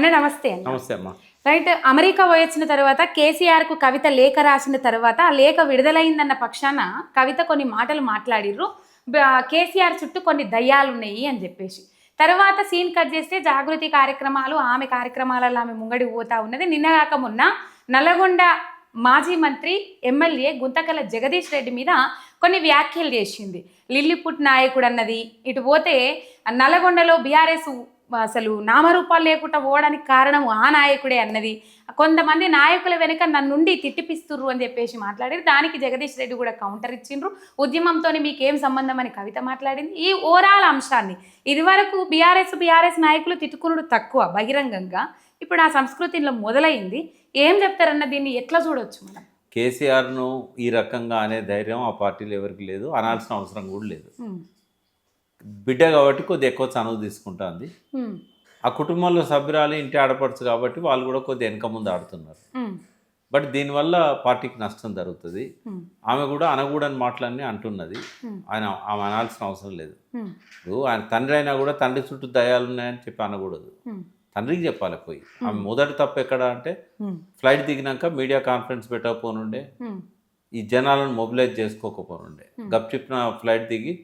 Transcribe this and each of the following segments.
అన్న నమస్తే నమస్తే అమ్మా. రైట్ అమెరికా పోయొచ్చిన తర్వాత కేసీఆర్కు కవిత లేఖ రాసిన తర్వాత ఆ లేఖ విడుదలైందన్న పక్షాన కవిత కొన్ని మాటలు మాట్లాడిర్రు. కేసీఆర్ చుట్టూ కొన్ని దయ్యాలు ఉన్నాయి అని చెప్పేసి. తర్వాత సీన్ కట్ చేస్తే జాగృతి కార్యక్రమాలు ఆమె కార్యక్రమాలలో ఆమె ముంగడి పోతా ఉన్నది. నిన్నగాక మొన్న నల్లగొండ మాజీ మంత్రి ఎమ్మెల్యే గుంతకల జగదీష్ రెడ్డి మీద కొన్ని వ్యాఖ్యలు చేసింది. లిల్లిపుట్ నాయకుడు అన్నది ఇటు పోతే నల్లగొండలో బీఆర్ఎస్ అసలు నామరూపాలు లేకుండా పోవడానికి కారణం ఆ నాయకుడే అన్నది. కొంతమంది నాయకుల వెనుక నన్నుండి తిట్టిపిస్తుర్రు అని చెప్పేసి మాట్లాడారు. దానికి జగదీష్ రెడ్డి కూడా కౌంటర్ ఇచ్చిండ్రు. ఉద్యమంతో మీకేం సంబంధం అని కవిత మాట్లాడింది. ఈ ఓవరాల్ అంశాన్ని ఇదివరకు బీఆర్ఎస్ బీఆర్ఎస్ నాయకులు తిట్టుకునుడు తక్కువ బహిరంగంగా. ఇప్పుడు ఆ సంస్కృతిలో మొదలైంది. ఏం చెప్తారన్న దీన్ని ఎట్లా చూడొచ్చు మనం? కేసీఆర్ను ఈ రకంగా అనే ధైర్యం ఆ పార్టీలో ఎవరికి లేదు. అనాల్సిన అవసరం కూడా లేదు. బిడ్డ కాబట్టి కొద్ది ఎక్కువ చనువు తీసుకుంటుంది. ఆ కుటుంబంలో సభ్యురాలు ఇంటి ఆడపడుచు కాబట్టి వాళ్ళు కూడా కొద్ది వెనక ముందు ఆడుతున్నారు. బట్ దీనివల్ల పార్టీకి నష్టం జరుగుతుంది. ఆమె కూడా అనకూడని మాటలన్నీ అంటున్నది. ఆయన ఆమె అనాల్సిన అవసరం లేదు. ఇప్పుడు ఆయన తండ్రి అయినా కూడా తండ్రి చుట్టూ దయాలు ఉన్నాయని చెప్పి అనకూడదు. తండ్రికి చెప్పాలి పోయి. ఆమె మొదటి తప్పు ఎక్కడ అంటే ఫ్లైట్ దిగినాక మీడియా కాన్ఫరెన్స్ పెట్టకపోనుండే. ఈ జనాలను మొబిలైజ్ చేసుకోకపోనుండే. గప్చిప్న ఫ్లైట్ దిగి.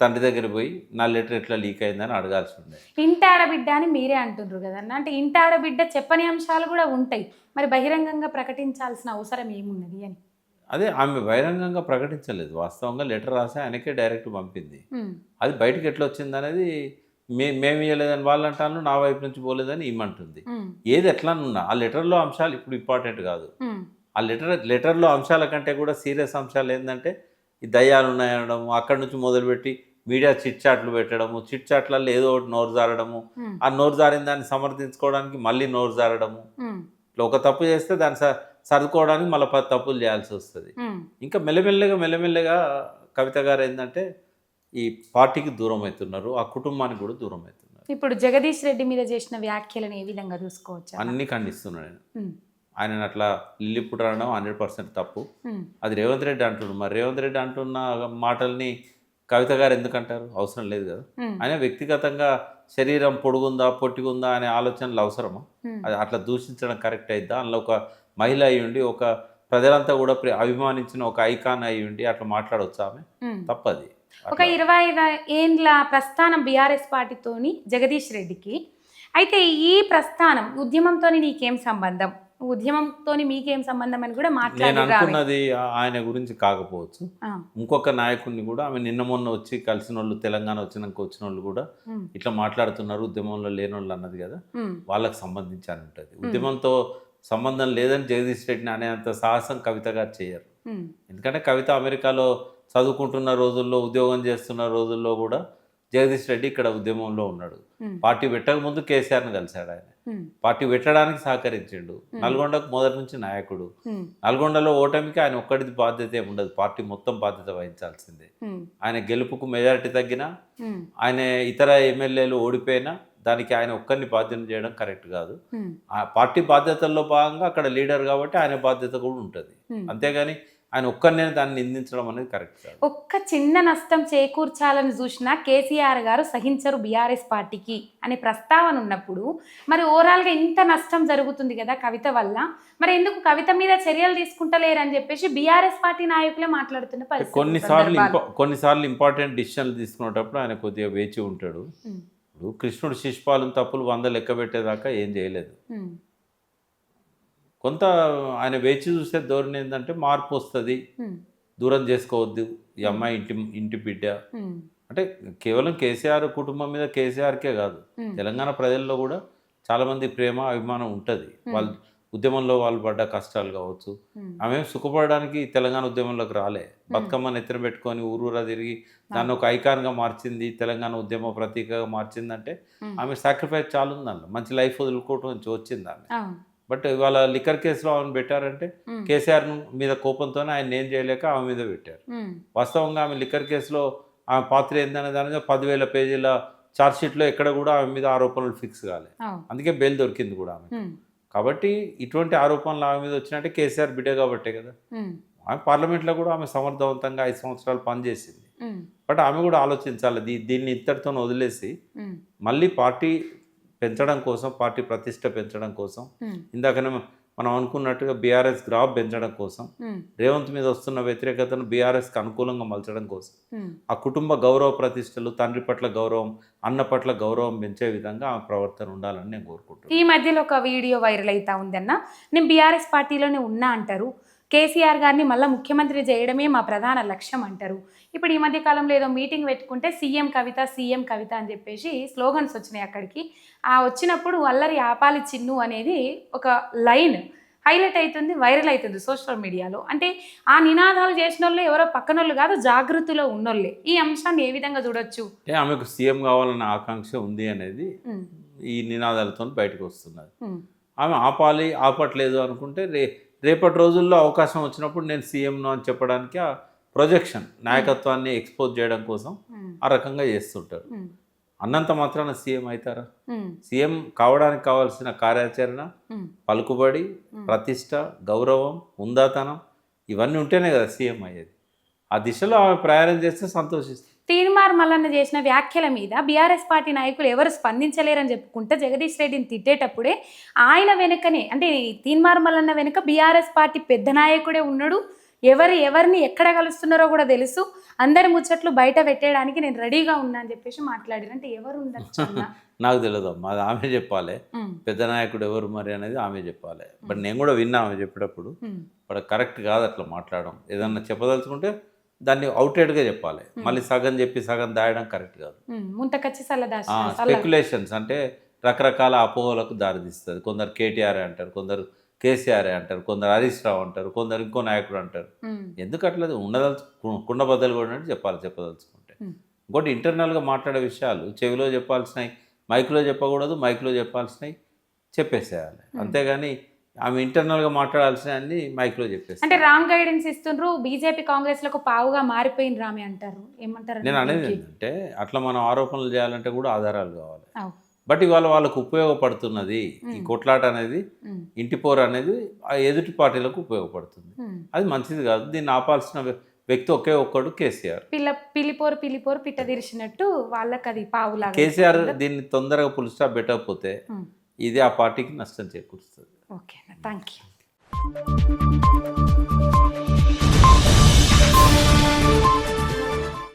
తండ్రి దగ్గర పోయి నా లెటర్ ఎట్లా లీక్ అయిందని అడగాల్సి ఉండే ఇంటి ఆడబిడ్డ అని మీరే అంటుండ్రు కదన్న అంటే ఇంటి ఆడబిడ్డ చెప్పని అంశాలు కూడా ఉంటాయి. మరి బహిరంగంగా ప్రకటించాల్సిన అవసరం ఏమున్నది అని? అదే ఆమె బహిరంగంగా ప్రకటించలేదు. వాస్తవంగా లెటర్ రాసి ఆయనకే డైరెక్ట్ పంపింది. అది బయటకు ఎట్లా వచ్చింది అనేది మే మేము ఇవ్వలేదని వాళ్ళు అంటాను నా వైపు నుంచి పోలేదని ఇమ్మంటుంది ఏది ఎట్లా ఉన్నా ఆ లెటర్లో అంశాలు ఇప్పుడు ఇంపార్టెంట్ కాదు. ఆ లెటర్ లెటర్లో అంశాల కంటే కూడా సీరియస్ అంశాలు ఏంటంటే ఈ దయ్యాలు ఉన్నాయనడం అక్కడి నుంచి మొదలుపెట్టి మీడియా చిట్ చాట్లు పెట్టడము చిట్ చాట్లలో ఏదో ఒకటి నోరు జారడము. ఆ నోరు జారిన దాన్ని సమర్థించుకోవడానికి మళ్ళీ నోరు జారడము. ఒక తప్పు చేస్తే దాన్ని సర్దుకోవడానికి మళ్ళీ పది తప్పులు చేయాల్సి వస్తుంది. ఇంకా మెల్లమెల్లగా మెల్లమెల్లగా కవిత గారు ఏంటంటే ఈ పార్టీకి దూరం అవుతున్నారు ఆ కుటుంబానికి కూడా దూరం అవుతున్నారు. ఇప్పుడు జగదీష్ రెడ్డి మీద చేసిన వ్యాఖ్యలను ఏ విధంగా చూసుకోవచ్చు? అన్నీ ఖండిస్తున్నాడు ఉమ్, ఆయన అట్లా లిల్లిపుట్ అనడం హండ్రెడ్ పర్సెంట్ తప్పు. అది రేవంత్ రెడ్డి అంటున్నాడు మరి రేవంత్ రెడ్డి అంటున్న మాటల్ని కవిత గారు ఎందుకు అంటారు అవసరం లేదు కదా. ఆయన వ్యక్తిగతంగా శరీరం పొడుగుందా పొట్టిగుందా అనే ఆలోచనలు అవసరమా? అది అట్లా దూషించడం కరెక్ట్ అయిద్దా? అందులో ఒక మహిళ అయి ఉండి ఒక ప్రజలంతా కూడా అభిమానించిన ఒక ఐకాన్ అయి ఉండి అట్లా మాట్లాడవచ్చు ఆమె. తప్పది. ఒక ఇరవై ఏండ్ల ప్రస్థానం బీఆర్ఎస్ పార్టీతోని జగదీష్ రెడ్డికి. అయితే ఈ ప్రస్థానం ఉద్యమంతో నీకేం సంబంధం? ఉద్యమంతో మీకేం సంబంధం అని కూడా నేను. అనుకున్నది ఆయన గురించి కాకపోవచ్చు. ఇంకొక నాయకుడిని కూడా ఆమె నిన్న మొన్న వచ్చి కలిసిన వాళ్ళు తెలంగాణ వచ్చినాక వచ్చిన వాళ్ళు కూడా ఇట్లా మాట్లాడుతున్నారు ఉద్యమంలో లేని వాళ్ళు అన్నది కదా. వాళ్ళకి సంబంధించి అని ఉంటుంది. ఉద్యమంతో సంబంధం లేదని జగదీష్ రెడ్డిని అనేంత సాహసం కవిత గారు చేయరు. ఎందుకంటే కవిత అమెరికాలో చదువుకుంటున్న రోజుల్లో ఉద్యోగం చేస్తున్న రోజుల్లో కూడా జగదీష్ రెడ్డి ఇక్కడ ఉద్యమంలో ఉన్నాడు. పార్టీ పెట్టక ముందు కేసీఆర్ని కలిశాడు ఆయన. పార్టీ పెట్టడానికి సహకరించిండు. నల్గొండకు మొదటి నుంచి నాయకుడు. నల్గొండలో ఓటమికి ఆయన ఒక్కడిది బాధ్యత ఉండదు. పార్టీ మొత్తం బాధ్యత వహించాల్సిందే. ఆయన గెలుపుకు మెజారిటీ తగ్గినా ఆయన ఇతర ఎమ్మెల్యేలు ఓడిపోయినా దానికి ఆయన ఒక్కరిని బాధ్యత చేయడం కరెక్ట్ కాదు. ఆ పార్టీ బాధ్యతల్లో భాగంగా అక్కడ లీడర్ కాబట్టి ఆయన బాధ్యత కూడా ఉంటుంది. అంతేగాని ఆయన ఒక్కరినే దాన్ని నిందించడం అనేది కరెక్ట్ కాదు. ఒక్క చిన్న నష్టం చేకూర్చాలని చూసినా కేసీఆర్ గారు సహించరు బీఆర్ఎస్ పార్టీకి అనే ప్రస్తావన ఉన్నప్పుడు మరి ఓవరాల్గా ఇంత నష్టం జరుగుతుంది కదా కవిత వల్ల మరి ఎందుకు కవిత మీద చర్యలు తీసుకుంటలేరు అని చెప్పేసి బీఆర్ఎస్ పార్టీ నాయకులే మాట్లాడుతున్న పరిస్థితి కొన్నిసార్లు కొన్నిసార్లు ఇంపార్టెంట్ డిసిషన్లు తీసుకునేటప్పుడు ఆయన కొద్దిగా వేచి ఉంటాడు. ఇప్పుడు కృష్ణుడు శిశుపాలను తప్పులు వంద లెక్క పెట్టేదాకా ఏం చేయలేదు. కొంత ఆయన వేచి చూసే ధోరణి ఏంటంటే మార్పు వస్తుంది. దూరం చేసుకోవద్దు. ఈ అమ్మాయి ఇంటి ఇంటి బిడ్డ. అంటే కేవలం కేసీఆర్ కుటుంబం మీద కేసీఆర్కే కాదు. తెలంగాణ ప్రజల్లో కూడా చాలామంది ప్రేమ అభిమానం ఉంటుంది. వాళ్ళు ఉద్యమంలో వాళ్ళు పడ్డ కష్టాలు కావచ్చు. ఆమె సుఖపడడానికి తెలంగాణ ఉద్యమంలోకి రాలే. బతుకమ్మని ఎత్తున పెట్టుకొని ఊరూరా తిరిగి దాన్ని ఒక ఐకాన్గా మార్చింది తెలంగాణ ఉద్యమ ప్రతీకగా మార్చిందంటే. ఆమె సాక్రిఫైస్ చాలా ఉందన్న మంచి లైఫ్ వదులుకోవటం వచ్చింది ఆమె. బట్ ఇవాళ లిక్కర్ కేసులో ఆమెను పెట్టారంటే కేసీఆర్ మీద కోపంతోనే ఆయన ఏం చేయలేక ఆమె మీద పెట్టారు. వాస్తవంగా ఆమె లిక్కర్ కేసులో ఆమె పాత్ర ఏందనే దాని మీద పదివేల పేజీల ఛార్జ్షీట్లో ఎక్కడ కూడా ఆమె మీద ఆరోపణలు ఫిక్స్ కాలే. అందుకే బెయిల్ దొరికింది కూడా ఆమె కాబట్టి ఇటువంటి ఆరోపణలు ఆమె మీద వచ్చినట్టే కేసీఆర్ బిడ్డ కాబట్టే కదా. ఆమె పార్లమెంట్లో కూడా ఆమె సమర్థవంతంగా ఐదు సంవత్సరాలు పనిచేసింది. బట్ ఆమె కూడా ఆలోచించాలి. దీ దీన్ని ఇంతటితో వదిలేసి మళ్ళీ పార్టీ పెంచడం కోసం పార్టీ ప్రతిష్ట పెంచడం కోసం ఇందాకనే మనం అనుకున్నట్టుగా బీఆర్ఎస్ గ్రాఫ్ పెంచడం కోసం రేవంత్ మీద వస్తున్న వ్యతిరేకతను బీఆర్ఎస్కి అనుకూలంగా మలచడం కోసం. ఆ కుటుంబ గౌరవ ప్రతిష్టలు తండ్రి పట్ల గౌరవం అన్న పట్ల గౌరవం పెంచే విధంగా ఆ ప్రవర్తన ఉండాలని నేను కోరుకుంటున్నాను. ఈ మధ్యలో ఒక వీడియో వైరల్ అవుతా ఉందన్న. నేను బీఆర్ఎస్ పార్టీలోనే ఉన్నా అంటారు. కేసీఆర్ గారిని మళ్ళీ ముఖ్యమంత్రి చేయడమే మా ప్రధాన లక్ష్యం అంటారు. ఇప్పుడు ఈ మధ్య కాలంలో ఏదో మీటింగ్ పెట్టుకుంటే సీఎం కవిత సీఎం కవిత అని చెప్పేసి స్లోగన్స్ వచ్చినాయి అక్కడికి. ఆ వచ్చినప్పుడు అల్లరి ఆపాలి చిన్ను అనేది ఒక లైన్ హైలైట్ అవుతుంది వైరల్ అవుతుంది సోషల్ మీడియాలో. అంటే ఆ నినాదాలు చేసిన వాళ్ళు ఎవరో పక్కనోళ్ళు కాదు జాగృతిలో ఉన్నోళ్ళే. ఈ అంశాన్ని ఏ విధంగా చూడొచ్చు? ఆమెకు సీఎం కావాలన్న ఆకాంక్ష ఉంది అనేది ఈ నినాదాలతో బయటకు వస్తున్నది. ఆమె ఆపాలి ఆపట్లేదు అనుకుంటే రే రేపటి రోజుల్లో అవకాశం వచ్చినప్పుడు నేను సీఎంను అని చెప్పడానికి ఆ ప్రొజెక్షన్ నాయకత్వాన్ని ఎక్స్పోజ్ చేయడం కోసం ఉమ్, ఆ రకంగా చేస్తుంటారు. ఉమ్, అన్నంత మాత్రాన సీఎం అవుతారా? సీఎం కావడానికి కావాల్సిన కార్యాచరణ పలుకుబడి. ప్రతిష్ట గౌరవం ఉందాతనం ఇవన్నీ ఉంటేనే కదా సీఎం అయ్యేది. ఆ దిశలో ఆమె ప్రయాణం చేస్తే సంతోషిస్తుంది. తీన్మార్ మల్లన్న చేసిన వ్యాఖ్యల మీద బీఆర్ఎస్ పార్టీ నాయకులు ఎవరు స్పందించలేరని చెప్పుకుంటే జగదీష్ రెడ్డిని తిట్టేటప్పుడే ఆయన వెనుకనే అంటే ఈ తీన్మార్ మల్లన్న వెనుక బీఆర్ఎస్ పార్టీ పెద్ద నాయకుడే ఉన్నాడు. ఎవరు ఎవరిని ఎక్కడ కలుస్తున్నారో కూడా తెలుసు. అందరి ముచ్చట్లు బయట పెట్టేయడానికి నేను రెడీగా ఉన్నా అని చెప్పేసి మాట్లాడారు. అంటే ఎవరు ఉండొచ్చు? నాకు తెలియదు అమ్మా అది ఆమె చెప్పాలి. పెద్ద నాయకుడు ఎవరు మరి అనేది ఆమె చెప్పాలి. బట్ నేను కూడా విన్నా ఆమె చెప్పేటప్పుడు. బట్ కరెక్ట్ కాదు అట్లా మాట్లాడడం. ఏదన్నా చెప్పదలుచుకుంటే దాన్ని అవుటెడ్గా చెప్పాలి. మళ్ళీ సగం చెప్పి సగం దాయడం కరెక్ట్ కాదు. స్పెక్యులేషన్స్ అంటే రకరకాల అపోహలకు దారితీస్తుంది. కొందరు కేటీఆర్ అంటారు కొందరు కేసీఆర్ అంటారు కొందరు హరీష్ రావు అంటారు కొందరు ఇంకో నాయకుడు అంటారు. ఎందుకు అట్లా ఉండదలుచు కుండ బద్దలు కూడా చెప్పాలి చెప్పదలుచుకుంటే. ఇంకోటి ఇంటర్నల్గా మాట్లాడే విషయాలు చెవిలో చెప్పాల్సినవి మైక్లో చెప్పకూడదు మైక్లో చెప్పాల్సినవి చెప్పేసేయాలి. అంతేగాని ఆమె ఇంటర్నల్గా మాట్లాడాల్సిన అన్ని మైక్లో చెప్పేసి అంటే రాంగ్ గైడెన్స్ ఇస్తుండ్రు బీజేపీ కాంగ్రెస్లకు పావుగా మారిపోయిన రామే అంటారు. ఏమంటారు నేను అనేది ఏంటంటే అట్లా మనం ఆరోపణలు చేయాలంటే కూడా ఆధారాలు కావాలి. బట్ ఇవాళ వాళ్ళకు ఉపయోగపడుతున్నది ఈ కొట్లాట అనేది ఇంటి పోరు అనేది ఆ ఎదుటి పార్టీలకు ఉపయోగపడుతుంది. అది మంచిది కాదు. దీన్ని ఆపాల్సిన వ్య- వ్యక్తి ఒకే ఒక్కడు కేసీఆర్. పిల్ల పిల్లిపోరు పిల్లిపోరు పిట్ట తీర్చినట్టు వాళ్ళకి అది పావులాగా కేసీఆర్ దీన్ని తొందరగా పుల్ స్టాప్ పెట్టకపోతే ఇది ఆ పార్టీకి నష్టం చేకూరుస్తుంది. ఓకే. Thank you.